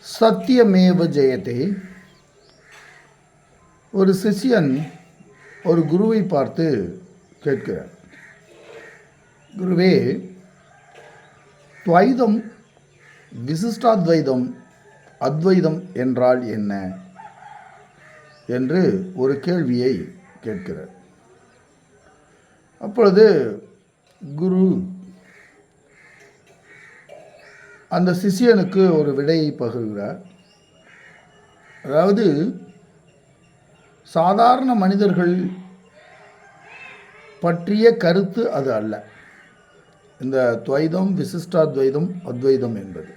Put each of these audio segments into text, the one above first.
சத்தியமேவ ஜெயதே. ஒரு சிஷ்யன் ஒரு குருவை பார்த்து கேட்கிறார். குருவே துவைதம் விசிஷ்டாத்வைதம் அத்வைதம் என்றால் என்ன? என்று ஒரு கேள்வியை கேட்கிறார். அப்பொழுது குரு அந்த சிஷியனுக்கு ஒரு விடையை பகிர்கிறார். அதாவது சாதாரண மனிதர்கள் பற்றிய கருத்து அது அல்ல. இந்த துவைதம் விசிஷ்டாத்வைதம் அத்வைதம் என்பது.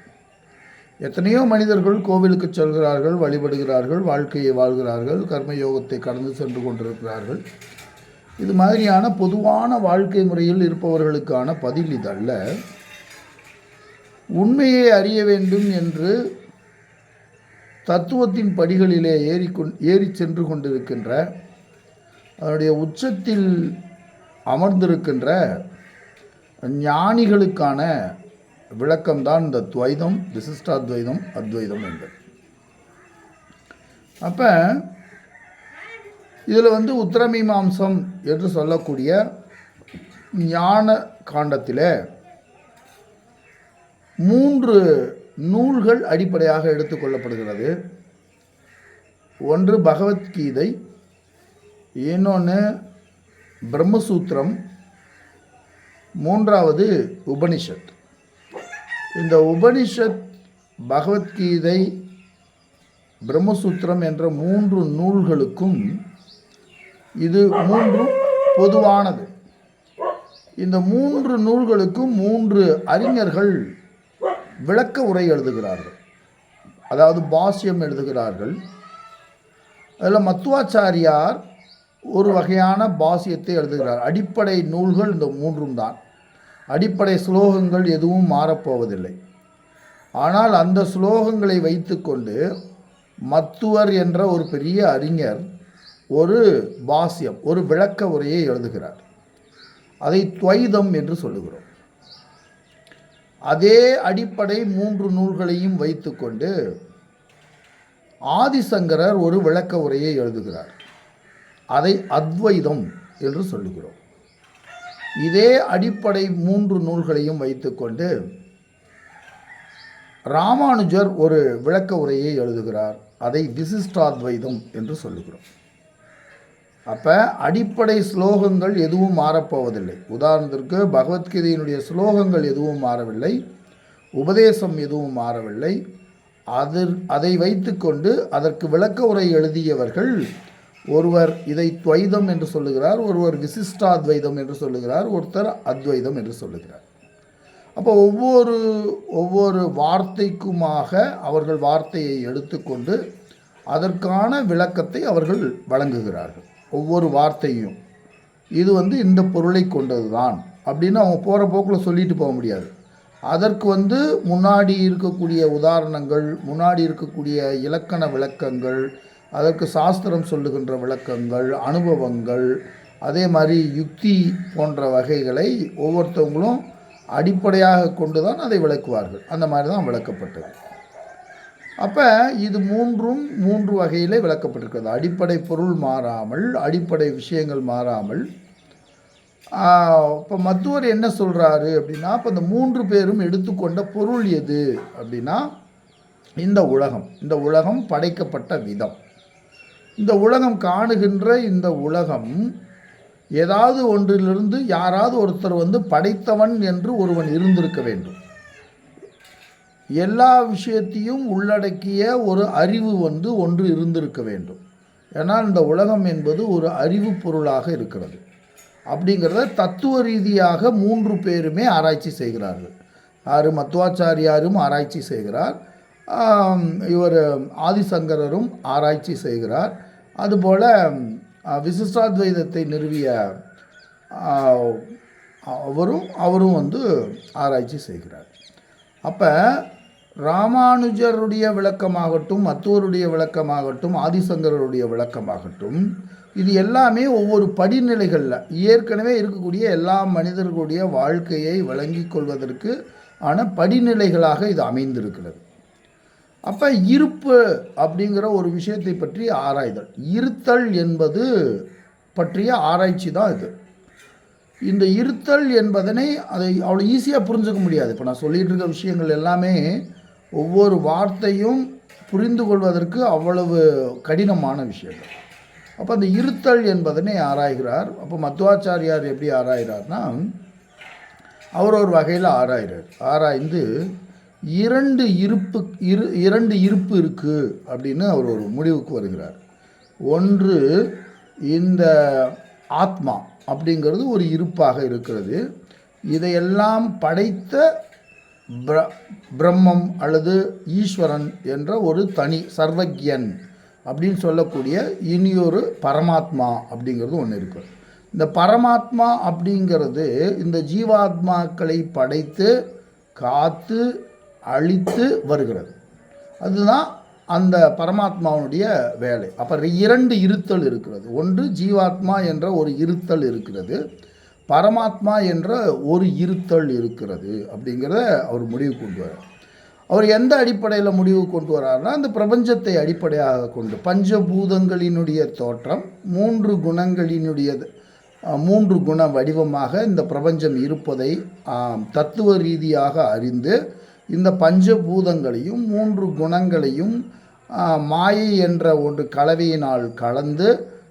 எத்தனையோ மனிதர்கள் கோவிலுக்கு செல்கிறார்கள் வழிபடுகிறார்கள் வாழ்க்கையை வாழ்கிறார்கள் கர்மயோகத்தை கடந்து சென்று கொண்டிருக்கிறார்கள். இது மாதிரியான பொதுவான வாழ்க்கை முறையில் இருப்பவர்களுக்கான பதில் இதல்ல உண்மையை அறிய வேண்டும் என்று தத்துவத்தின் படிகளிலே ஏறிக்கொண் ஏறி சென்று கொண்டிருக்கின்ற அதனுடைய உச்சத்தில் அமர்ந்திருக்கின்ற ஞானிகளுக்கான விளக்கம்தான் இந்த துவைதம் விசிஷ்டாத்வைதம் அத்வைதம் என்பது. அப்போ இதில் வந்து உத்தரமீமாம்சம் என்று சொல்லக்கூடிய ஞான காண்டத்தில் மூன்று நூல்கள் அடிப்படையாக எடுத்துக்கொள்ளப்படுகிறது ஒன்று பகவத்கீதை இன்னொன்று பிரம்மசூத்திரம் மூன்றாவது உபனிஷத். இந்த உபனிஷத் பகவத்கீதை பிரம்மசூத்திரம் என்ற மூன்று நூல்களுக்கும் இது மூன்றும் பொதுவானது. இந்த மூன்று நூல்களுக்கும் மூன்று அறிஞர்கள் விளக்க உரை எழுதுகிறார்கள். அதாவது பாஷ்யம் எழுதுகிறார்கள். அதில் மத்துவாச்சாரியார் ஒரு வகையான பாசியத்தை எழுதுகிறார். அடிப்படை நூல்கள் இந்த மூன்றும் தான். அடிப்படை ஸ்லோகங்கள் எதுவும் மாறப்போவதில்லை. ஆனால் அந்த ஸ்லோகங்களை வைத்துக்கொண்டு மத்துவர் என்ற ஒரு பெரிய அறிஞர் ஒரு பாசியம் ஒரு விளக்க உரையை எழுதுகிறார். அதை துவைதம் என்று சொல்லுகிறோம். அதே அடிப்படை மூன்று நூல்களையும் வைத்துக்கொண்டு ஆதிசங்கரர் ஒரு விளக்க உரையை எழுதுகிறார். அதை அத்வைதம் என்று சொல்லுகிறோம். இதே அடிப்படை மூன்று நூல்களையும் வைத்துக்கொண்டு ராமானுஜர் ஒரு விளக்க உரையை எழுதுகிறார். அதை விசிஷ்டாத்வைதம் என்று சொல்லுகிறோம். அப்போ அடிப்படை ஸ்லோகங்கள் எதுவும் மாறப்போவதில்லை. உதாரணத்திற்கு பகவத்கீதையினுடைய ஸ்லோகங்கள் எதுவும் மாறவில்லை. உபதேசம் எதுவும் மாறவில்லை. அது அதை வைத்துக்கொண்டு அதற்கு விளக்க உரை எழுதியவர்கள் ஒருவர் இதை துவைதம் என்று சொல்லுகிறார் ஒருவர் விசிஷ்டாத்வைதம் என்று சொல்லுகிறார் ஒருத்தர் அத்வைதம் என்று சொல்லுகிறார். அப்போ ஒவ்வொரு ஒவ்வொரு வார்த்தைக்குமாக அவர்கள் வார்த்தையை எடுத்துக்கொண்டு அதற்கான விளக்கத்தை அவர்கள் வழங்குகிறார்கள். ஒவ்வொரு வார்த்தையும். இது வந்து இந்த பொருளை கொண்டது தான் அப்படின்னு அவங்க போகிற போக்கில் சொல்லிட்டு போக முடியாது. அதற்கு வந்து முன்னாடி இருக்கக்கூடிய உதாரணங்கள் முன்னாடி இருக்கக்கூடிய இலக்கண விளக்கங்கள் அதற்கு சாஸ்திரம் சொல்லுகின்ற விளக்கங்கள் அனுபவங்கள் அதே மாதிரி யுக்தி போன்ற வகைகளை ஒவ்வொருத்தவங்களும் அடிப்படையாக கொண்டு தான் அதை விளக்குவார்கள். அந்த மாதிரி தான் விளக்கப்பட்டது. அப்போ இது மூன்றும் மூன்று வகையிலே விளக்கப்பட்டிருக்கிறது. அடிப்படை பொருள் மாறாமல் அடிப்படை விஷயங்கள் மாறாமல். இப்போ மத்துவர் என்ன சொல்கிறாரு அப்படின்னா இப்போ இந்த மூன்று பேரும் எடுத்துக்கொண்ட பொருள் எது அப்படின்னா இந்த உலகம். இந்த உலகம் படைக்கப்பட்ட விதம். இந்த உலகம் காணுகின்ற இந்த உலகம் ஏதாவது ஒன்றிலிருந்து யாராவது ஒருத்தர் வந்து படைத்தவன் என்று ஒருவன் இருந்திருக்க வேண்டும். எல்லா விஷயத்தையும் உள்ளடக்கிய ஒரு அறிவு வந்து ஒன்று இருந்திருக்க வேண்டும். ஏன்னால் இந்த உலகம் என்பது ஒரு அறிவு பொருளாக இருக்கிறது. அப்படிங்கிறத தத்துவ ரீதியாக மூன்று பேருமே ஆராய்ச்சி செய்கிறார்கள். யார் மத்துவாச்சாரியாரும் ஆராய்ச்சி செய்கிறார். இவர் ஆதிசங்கரரும் ஆராய்ச்சி செய்கிறார். அதுபோல் விசிஷ்டாத்வைதத்தை நிறுவிய அவரும் அவரும் வந்து ஆராய்ச்சி செய்கிறார். அப்போ ராமானுஜருடைய விளக்கமாகட்டும் மத்துவருடைய விளக்கமாகட்டும் ஆதிசங்கரருடைய விளக்கமாகட்டும் இது எல்லாமே ஒவ்வொரு படிநிலைகளில் ஏற்கனவே இருக்கக்கூடிய எல்லா மனிதர்களுடைய வாழ்க்கையை வழங்கி கொள்வதற்கு ஆன படிநிலைகளாக இது அமைந்திருக்கிறது. அப்போ இருப்பு அப்படிங்கிற ஒரு விஷயத்தை பற்றி ஆராய்தல். இருத்தல் என்பது பற்றிய ஆராய்ச்சி தான் இது. இந்த இருத்தல் என்பதனை அதை அவ்வளோ ஈஸியாக புரிஞ்சுக்க முடியாது. இப்போ நான் சொல்லிகிட்டு இருக்க விஷயங்கள் எல்லாமே ஒவ்வொரு வார்த்தையும் புரிந்து கொள்வதற்கு அவ்வளவு கடினமான விஷயங்கள். அப்போ அந்த இருத்தல் என்பதனை ஆராய்கிறார். அப்போ மத்துவாச்சாரியார் எப்படி ஆராய்கிறார்னா அவர் ஒரு வகையில் ஆராய்கிறார் ஆராய்ந்து இரண்டு இருப்பு இரு இரண்டு இருப்பு இருக்குது அப்படின்னு அவர் ஒரு முடிவுக்கு வருகிறார். ஒன்று இந்த ஆத்மா அப்படிங்கிறது ஒரு இருப்பாக இருக்கிறது. இதையெல்லாம் படைத்த பிர பிரம்மம் அல்லது ஈஸ்வரன் என்ற ஒரு தனி சர்வக்யன் அப்படின்னு சொல்லக்கூடிய இனியொரு பரமாத்மா அப்படிங்கிறது ஒன்று இருக்குது இந்த பரமாத்மா அப்படிங்கிறது இந்த ஜீவாத்மாக்களை படைத்து காத்து அழித்து வருகிறது. அதுதான் அந்த பரமாத்மாவுடைய வேலை. அப்போ இரண்டு இருத்தல் இருக்கிறது. ஒன்று ஜீவாத்மா என்ற ஒரு இருத்தல் இருக்கிறது. பரமாத்மா என்ற ஒரு இருத்தல் இருக்கிறது அப்படிங்கிறத அவர் முடிவு கொண்டு வரார். அவர் எந்த அடிப்படையில் முடிவு கொண்டு வரார்னா அந்த பிரபஞ்சத்தை அடிப்படையாக கொண்டு பஞ்சபூதங்களினுடைய தோற்றம் மூன்று குணங்களினுடைய மூன்று குண வடிவமாக இந்த பிரபஞ்சம் இருப்பதை தத்துவ ரீதியாக அறிந்து இந்த பஞ்சபூதங்களையும் மூன்று குணங்களையும் மாயை என்ற ஒன்று கலவையினால் கலந்து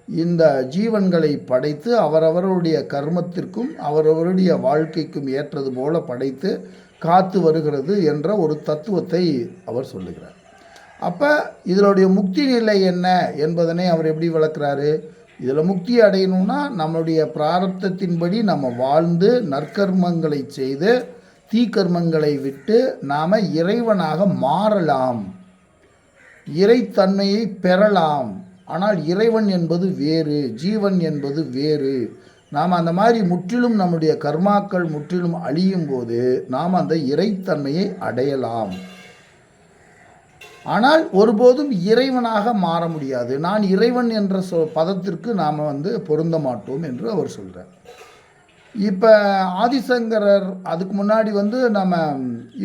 இந்த ஜீவன்களை படைத்து அவரவருடைய கர்மத்திற்கும் அவரவருடைய வாழ்க்கைக்கும் ஏற்றது போல படைத்து காத்து வருகிறது என்ற ஒரு தத்துவத்தை அவர் சொல்லுகிறார். அப்போ இதனுடைய முக்தி நிலை என்ன என்பதனை அவர் எப்படி விளக்குறாரு? இதில் முக்தி அடையணும்னா நம்மளுடைய பிராரப்தத்தின்படி நம்ம வாழ்ந்து நற்கர்மங்களை செய்து தீக்கர்மங்களை விட்டு நாம் இறைவனாக மாறலாம். இறைத்தன்மையை பெறலாம். ஆனால் இறைவன் என்பது வேறு ஜீவன் என்பது வேறு. நாம் அந்த மாதிரி முற்றிலும் நம்முடைய கர்மாக்கள் முற்றிலும் அழியும் போது நாம் அந்த இறைத்தன்மையை அடையலாம். ஆனால் ஒருபோதும் இறைவனாக மாற முடியாது. நான் இறைவன் என்ற சொ பதத்திற்கு நாம் வந்து பொருந்த மாட்டோம் என்று அவர் சொல்கிறார் இப்போ ஆதிசங்கரர் அதுக்கு முன்னாடி வந்து நம்ம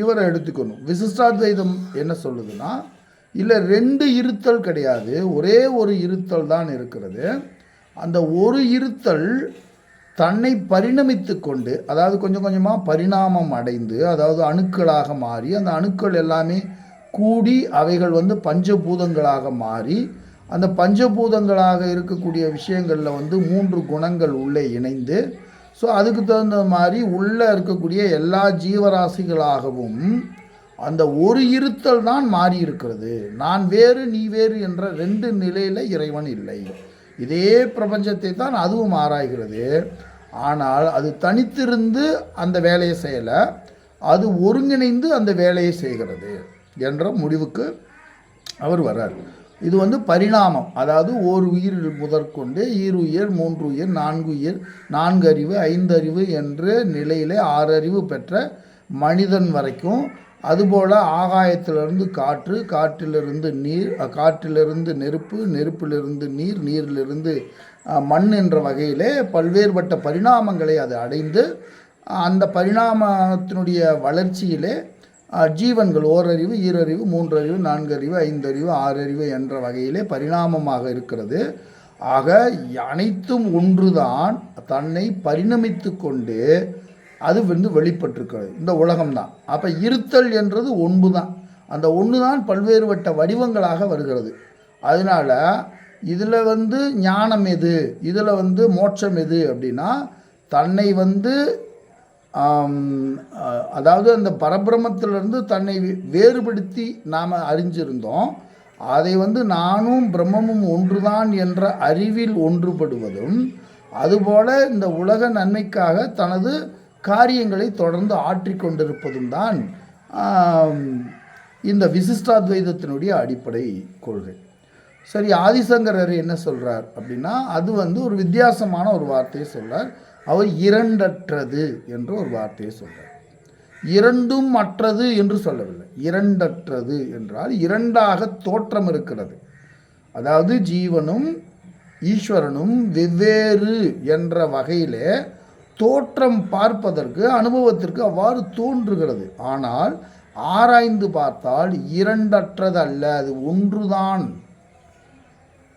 இவரை எடுத்துக்கணும். விசிஷ்டாத்வைதம் என்ன சொல்லுதுன்னா இல்லை ரெண்டு இருத்தல் கிடையாது. ஒரே ஒரு இருத்தல் தான் இருக்கிறது. அந்த ஒரு இருத்தல் தன்னை பரிணமித்து கொண்டு அதாவது கொஞ்சம் கொஞ்சமாக பரிணாமம் அடைந்து அதாவது அணுக்களாக மாறி அந்த அணுக்கள் எல்லாமே கூடி அவைகள் வந்து பஞ்சபூதங்களாக மாறி அந்த பஞ்சபூதங்களாக இருக்கக்கூடிய விஷயங்களில் வந்து மூன்று குணங்கள் உள்ளே இணைந்து ஸோ அதுக்கு தகுந்த மாதிரி உள்ளே இருக்கக்கூடிய எல்லா ஜீவராசிகளாகவும் அந்த ஒரு இருத்தல் தான் மாறி இருக்கிறது நான் வேறு நீ வேறு என்ற ரெண்டு நிலையில் இறைவன் இல்லை. இதே பிரபஞ்சத்தை தான் அதுவும் ஆராய்கிறது. ஆனால் அது தனித்திருந்து அந்த வேலையை செய்யலை. அது ஒருங்கிணைந்து அந்த வேலையை செய்கிறது என்ற முடிவுக்கு அவர் வர்றார். இது வந்து பரிணாமம். அதாவது ஓர் உயிர் முதற்கொண்டு ஈருயிர் மூன்று உயிர் நான்கு உயிர் நான்கு அறிவு ஐந்து அறிவு என்ற நிலையிலே ஆறு அறிவு பெற்ற மனிதன் வரைக்கும் அதுபோல் ஆகாயத்திலிருந்து காற்று காற்றிலிருந்து நீர் காற்றிலிருந்து நெருப்பு நெருப்பிலிருந்து நீர் நீரிலிருந்து மண் என்ற வகையிலே பல்வேறுபட்ட பரிணாமங்களை அது அடைந்து அந்த பரிணாமத்தினுடைய வளர்ச்சியிலே ஜீவன்கள் ஓரறிவு ஈரறிவு மூன்றறிவு நான்கறிவு ஐந்தறிவு ஆறறிவு என்ற வகையிலே பரிணாமமாக இருக்கிறது. ஆக அனைத்தும் ஒன்றுதான் தன்னை பரிணமித்து கொண்டு அது வந்து வெளிப்பட்டிருக்கிறது. இந்த உலகம் தான் அப்போ இருத்தல் என்றது ஒன்று தான் அந்த ஒன்று தான் பல்வேறுபட்ட வடிவங்களாக வருகிறது. அதனால் இதில் வந்து ஞானம் எது? இதில் வந்து மோட்சம் எது அப்படின்னா தன்னை வந்து அதாவது அந்த பரபிரமத்திலிருந்து தன்னை வே- வேறுபடுத்தி நாம் அறிஞ்சிருந்தோம். அதை வந்து நானும் பிரம்மமும் ஒன்றுதான் என்ற அறிவில் ஒன்றுபடுவதும் அதுபோல இந்த உலக நன்மைக்காக தனது காரியங்களை தொடர்ந்து ஆற்றிக்கொண்டிருப்பதும் தான் இந்த விசிஷ்டாத்வைதத்தினுடைய அடிப்படை கொள்கை. சரி ஆதிசங்கரர் என்ன சொல்கிறார் அப்படின்னா அது வந்து ஒரு வித்தியாசமான ஒரு வார்த்தையை சொல்கிறார் அவர் இரண்டற்றது என்ற ஒரு வார்த்தையை சொல்கிறார் இரண்டும் அற்றது என்று சொல்லவில்லை. இரண்டற்றது என்றால் இரண்டாக தோற்றம் இருக்கிறது. அதாவது ஜீவனும் ஈஸ்வரனும் வெவ்வேறு என்ற வகையிலே தோற்றம் பார்ப்பதற்கு அனுபவத்திற்கு அவ்வாறு தோன்றுகிறது. ஆனால் ஆராய்ந்து பார்த்தால் இரண்டற்றது அல்ல அது ஒன்றுதான்.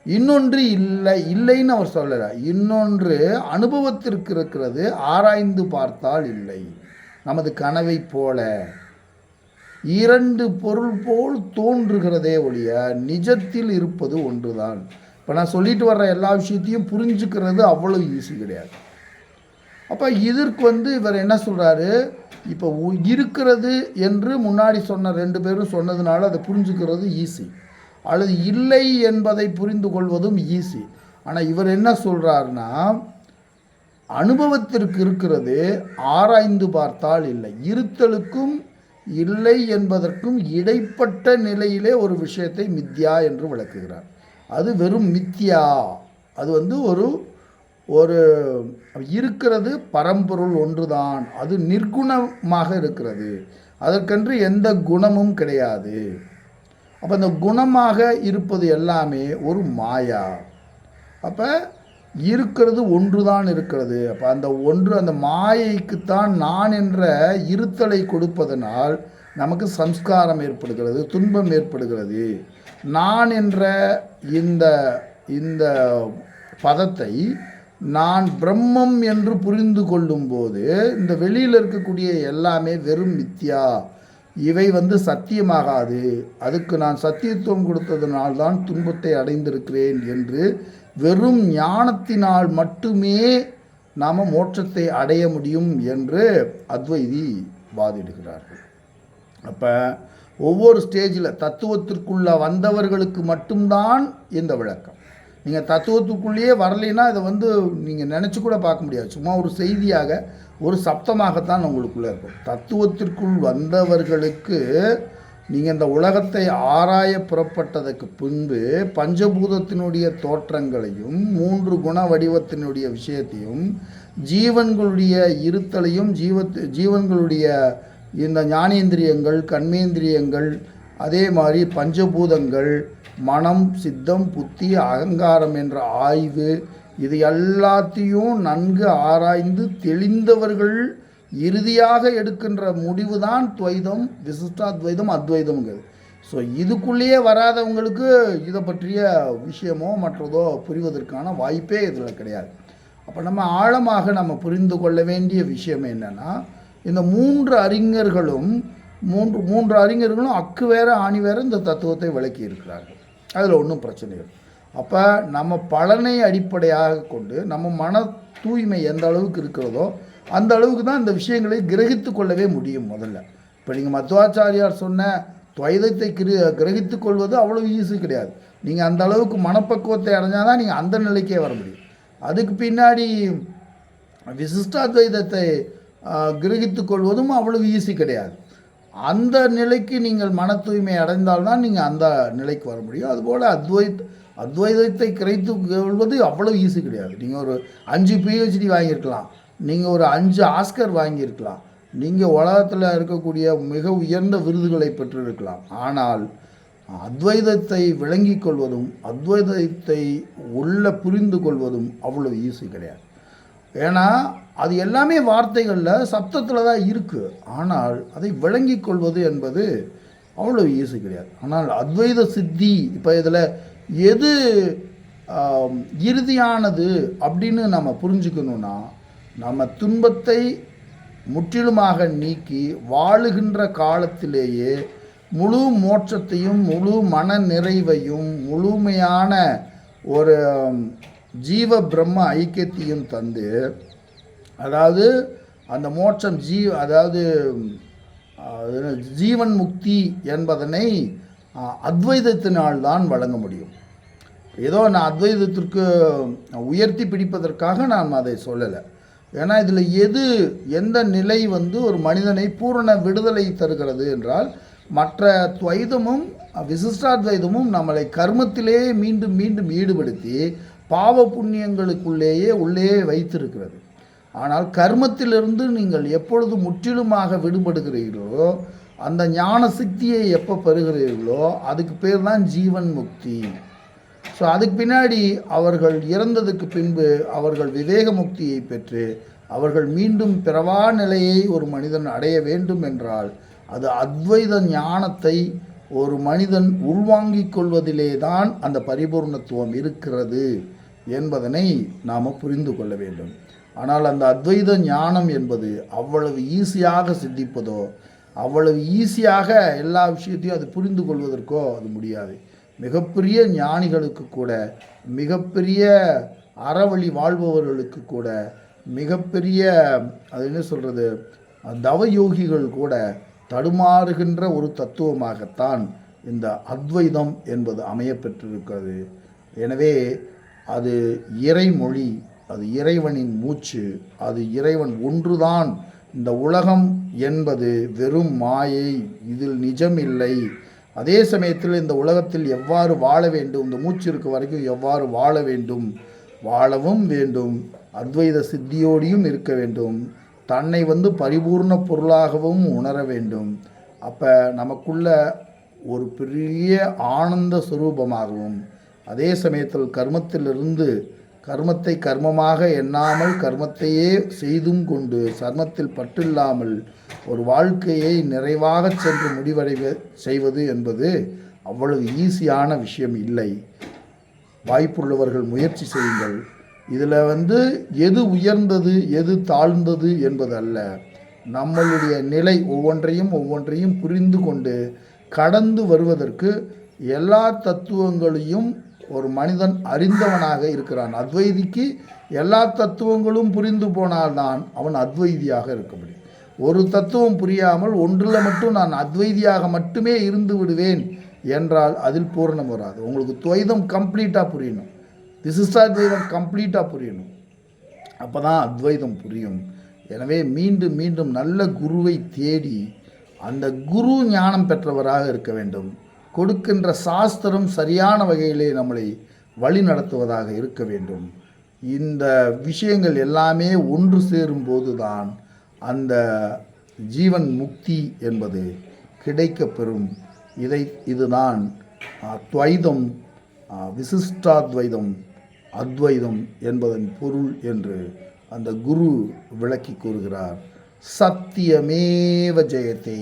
இன்னொன்று இல்லை இல்லைன்னு அவர் சொல்லலை. இன்னொன்று அனுபவத்திற்கு இருக்கிறது ஆராய்ந்து பார்த்தால் இல்லை. நமது கனவை போல இரண்டு பொருள் போல் தோன்றுகிறதே ஒழிய நிஜத்தில் இருப்பது ஒன்றுதான். இப்போ நான் சொல்லிட்டு வர்ற எல்லா விஷயத்தையும் புரிஞ்சுக்கிறது அவ்வளோ ஈஸி கிடையாது. அப்போ இதற்கு வந்து இவர் என்ன சொல்கிறாரு இப்போ உ- இருக்கிறது என்று முன்னாடி சொன்ன ரெண்டு பேரும் சொன்னதுனால அதை புரிஞ்சுக்கிறது ஈஸி. அல்லது இல்லை என்பதை புரிந்து கொள்வதும் ஈஸி. ஆனால் இவர் என்ன சொல்கிறாருன்னா அனுபவத்திற்கு இருக்கிறது ஆராய்ந்து பார்த்தால் இல்லை. இருத்தலுக்கும் இல்லை என்பதற்கும் இடைப்பட்ட நிலையிலே ஒரு விஷயத்தை மித்யா என்று விளக்குகிறார். அது வெறும் மித்யா. அது வந்து ஒரு ஒரு இருக்கிறது பரம்பொருள் ஒன்றுதான். அது நிர்குணமாக இருக்கிறது. அதற்கென்று எந்த குணமும் கிடையாது. அப்போ அந்த குணமாக இருப்பது எல்லாமே ஒரு மாயா. அப்போ இருக்கிறது ஒன்றுதான் இருக்கிறது. அப்போ அந்த ஒன்று அந்த மாயைக்குத்தான் நான் என்ற இருத்தலை கொடுப்பதனால் நமக்கு சம்ஸ்காரம் ஏற்படுகிறது துன்பம் ஏற்படுகிறது. நான் என்ற இந்த இந்த பதத்தை நான் பிரம்மம் என்று புரிந்து கொள்ளும்போது இந்த வெளியில் இருக்கக்கூடிய எல்லாமே வெறும் மித்யா. இவை வந்து சத்தியமாகாது. அதுக்கு நான் சத்தியத்துவம் கொடுத்ததனால்தான் துன்பத்தை அடைந்திருக்கிறேன் என்று வெறும் ஞானத்தினால் மட்டுமே நாம் மோட்சத்தை அடைய முடியும் என்று அத்வைதி வாதிடுகிறார்கள். அப்போ ஒவ்வொரு ஸ்டேஜில் தத்துவத்திற்குள்ள வந்தவர்களுக்கு மட்டும்தான் இந்த விளக்கம். நீங்கள் தத்துவத்துக்குள்ளேயே வரலைன்னா இதை வந்து நீங்கள் நினச்சி கூட பார்க்க முடியாது. சும்மா ஒரு செய்தியாக ஒரு சப்தமாகத்தான் உங்களுக்குள்ளே இருக்கும். தத்துவத்திற்குள் வந்தவர்களுக்கு நீங்கள் இந்த உலகத்தை ஆராய புறப்பட்டதற்கு பின்பு பஞ்சபூதத்தினுடைய தோற்றங்களையும் மூன்று குண வடிவத்தினுடைய விஷயத்தையும் ஜீவன்களுடைய இருத்தலையும் ஜீவத் ஜீவன்களுடைய இந்த ஞானேந்திரியங்கள் கண்மேந்திரியங்கள் அதே மாதிரி பஞ்சபூதங்கள் மனம் சித்தம் புத்தி அகங்காரம் என்ற ஆய்வு இது எல்லாத்தையும் நன்கு ஆராய்ந்து தெளிந்தவர்கள் இறுதியாக எடுக்கின்ற முடிவு தான் துவைதம் விசிஷ்டாத்வைதம் அத்வைதம்ங்கிறது. ஸோ இதுக்குள்ளேயே வராதவங்களுக்கு இதை பற்றிய விஷயமோ மற்றதோ புரிவதற்கான வாய்ப்பே இதில் கிடையாது. அப்போ நம்ம ஆழமாக நம்ம புரிந்து கொள்ள வேண்டிய விஷயம் என்னென்னா இந்த மூன்று அறிஞர்களும் மூன்று மூன்று அறிஞர்களும் அக்கு வேற ஆணி வேற இந்த தத்துவத்தை விளக்கி இருக்கிறார்கள் அதில் ஒன்றும் பிரச்சனை இல்லை. அப்போ நம்ம பலனை அடிப்படையாக கொண்டு நம்ம மன தூய்மை எந்த அளவுக்கு இருக்கிறதோ அந்த அளவுக்கு தான் இந்த விஷயங்களை கிரகித்து கொள்ளவே முடியும் முதல்ல. இப்போ நீங்கள் மத்வாச்சாரியார் சொன்ன துவைதத்தை கிரு கிரகித்து கொள்வது அவ்வளோ ஈஸி கிடையாது. நீங்கள் அந்த அளவுக்கு மனப்பக்குவத்தை அடைஞ்சால் தான் நீங்கள் அந்த நிலைக்கே வர முடியும். அதுக்கு பின்னாடி விசிஷ்டாத்வைதத்தை கிரகித்து கிரகித்துக் கொள்வதும் அவ்வளவு ஈஸி கிடையாது. அந்த நிலைக்கு நீங்கள் மன தூய்மை அடைந்தால்தான் நீங்கள் அந்த நிலைக்கு வர முடியும். அதுபோல் அத்வைத் அத்வைதத்தை கிரைத்து கொள்வது அவ்வளோ ஈஸி கிடையாது. நீங்கள் ஒரு அஞ்சு பிஹெச்டி வாங்கியிருக்கலாம். நீங்கள் ஒரு அஞ்சு ஆஸ்கர் வாங்கியிருக்கலாம். நீங்கள் உலகத்தில் இருக்கக்கூடிய மிக உயர்ந்த விருதுகளை பெற்றிருக்கலாம். ஆனால் அத்வைதத்தை விளங்கிக் கொள்வதும் அத்வைதத்தை உள்ள புரிந்து கொள்வதும் அவ்வளோ ஈஸி கிடையாது. ஏன்னா அது எல்லாமே வார்த்தைகளில் சப்தத்தில் தான் இருக்குது ஆனால் அதை விளங்கிக் கொள்வது என்பது அவ்வளோ ஈஸி கிடையாது. ஆனால் அத்வைத சித்தி இப்போ இதில் எது இறுதியானது அப்படின்னு நம்ம புரிஞ்சுக்கணுன்னா நம்ம துன்பத்தை முற்றிலுமாக நீக்கி வாழுகின்ற காலத்திலேயே முழு மோட்சத்தையும் முழு மன நிறைவையும் முழுமையான ஒரு ஜீவ பிரம்ம ஐக்கியத்தையும் தந்து அதாவது அந்த மோட்சம் ஜீ அதாவது ஜீவன் முக்தி என்பதனை அத்வைதத்தினால்தான் வழங்க முடியும். ஏதோ நான் அத்வைதத்திற்கு உயர்த்தி பிடிப்பதற்காக நான் அதை சொல்லலை. ஏன்னா இதில் எது எந்த நிலை வந்து ஒரு மனிதனை பூரண விடுதலை தருகிறது என்றால் மற்ற துவைதமும் விசிஷ்டாத்வைதமும் நம்மளை கர்மத்திலேயே மீண்டும் மீண்டும் ஈடுபடுத்தி பாவ புண்ணியங்களுக்குள்ளேயே உள்ளே வைத்திருக்கிறது. ஆனால் கர்மத்திலிருந்து நீங்கள் எப்பொழுது முற்றிலுமாக விடுபடுகிறீர்களோ அந்த ஞான சக்தியை எப்போ பெறுகிறீர்களோ அதுக்கு பேர் தான் ஜீவன் முக்தி. ஸோ அதுக்கு பின்னாடி அவர்கள் இறந்ததுக்கு பின்பு அவர்கள் விவேக முக்தியை பெற்று அவர்கள் மீண்டும் பிறவா நிலையை ஒரு மனிதன் அடைய வேண்டும் என்றால் அது அத்வைத ஞானத்தை ஒரு மனிதன் உள்வாங்கிக் கொள்வதிலே தான் அந்த பரிபூர்ணத்துவம் இருக்கிறது என்பதனை நாம் புரிந்து கொள்ள வேண்டும். ஆனால் அந்த அத்வைத ஞானம் என்பது அவ்வளவு ஈஸியாக சித்திப்பதோ அவ்வளவு ஈஸியாக எல்லா விஷயத்தையும் அது புரிந்து கொள்வதற்கோ அது முடியாது. மிகப்பெரிய ஞானிகளுக்கு கூட மிகப்பெரிய அறவழி வாழ்பவர்களுக்கு கூட மிகப்பெரிய அது என்ன சொல்கிறது தவயோகிகள் கூட தடுமாறுகின்ற ஒரு தத்துவமாகத்தான் இந்த அத்வைதம் என்பது அமையப்பெற்றிருக்கிறது. எனவே அது இறைமொழி அது இறைவனின் மூச்சு அது இறைவன் ஒன்றுதான். இந்த உலகம் என்பது வெறும் மாயை இதில் நிஜமில்லை. அதே சமயத்தில் இந்த உலகத்தில் எவ்வாறு வாழ வேண்டும்? இந்த மூச்சு இருக்க வரைக்கும் எவ்வாறு வாழ வேண்டும்? வாழவும் வேண்டும். அத்வைத சித்தியோடையும் இருக்க வேண்டும். தன்னை வந்து பரிபூர்ண பொருளாகவும் உணர வேண்டும். அப்போ நமக்குள்ள ஒரு பெரிய ஆனந்த சுரூபமாகவும் அதே சமயத்தில் கர்மத்திலிருந்து கர்மத்தை கர்மமாக எண்ணாமல் கர்மத்தையே செய்தும் கொண்டு சர்மத்தில் பற்றில்லாமல் ஒரு வாழ்க்கையை நிறைவாக சென்று முடிவடைய செய்வது என்பது அவ்வளவு ஈஸியான விஷயம் இல்லை. வாய்ப்புள்ளவர்கள் முயற்சி செய்யுங்கள். இதில் வந்து எது உயர்ந்தது எது தாழ்ந்தது என்பது அல்ல நம்மளுடைய நிலை ஒவ்வொன்றையும் ஒவ்வொன்றையும் புரிந்து கொண்டு கடந்து வருவதற்கு எல்லா தத்துவங்களையும் ஒரு மனிதன் அறிந்தவனாக இருக்கிறான். அத்வைதிக்கு எல்லா தத்துவங்களும் புரிந்து போனால்தான் அவன் அத்வைதியாக இருக்க முடியும். ஒரு தத்துவம் புரியாமல் ஒன்றில் மட்டும் நான் அத்வைதியாக மட்டுமே இருந்து விடுவேன் என்றால் அதில் பூரணம் வராது. உங்களுக்கு துவைதம் கம்ப்ளீட்டாக புரியணும். விசிஷ்டாத்வைதம் கம்ப்ளீட்டாக புரியணும். அப்போ தான் அத்வைதம் புரியும். எனவே மீண்டும் மீண்டும் நல்ல குருவை தேடி அந்த குரு ஞானம் பெற்றவராக இருக்க வேண்டும். கொடுக்கின்ற சாஸ்திரம் சரியான வகையிலே நம்மளை வழி நடத்துவதாக இருக்க வேண்டும். இந்த விஷயங்கள் எல்லாமே ஒன்று சேரும்போது தான் அந்த ஜீவன் முக்தி என்பது கிடைக்கப்பெறும். இதை இதுதான் துவைதம் விசிஷ்டாத்வைதம் அத்வைதம் என்பதன் பொருள் என்று அந்த குரு விளக்கி கூறுகிறார். சத்தியமேவ ஜெயத்தே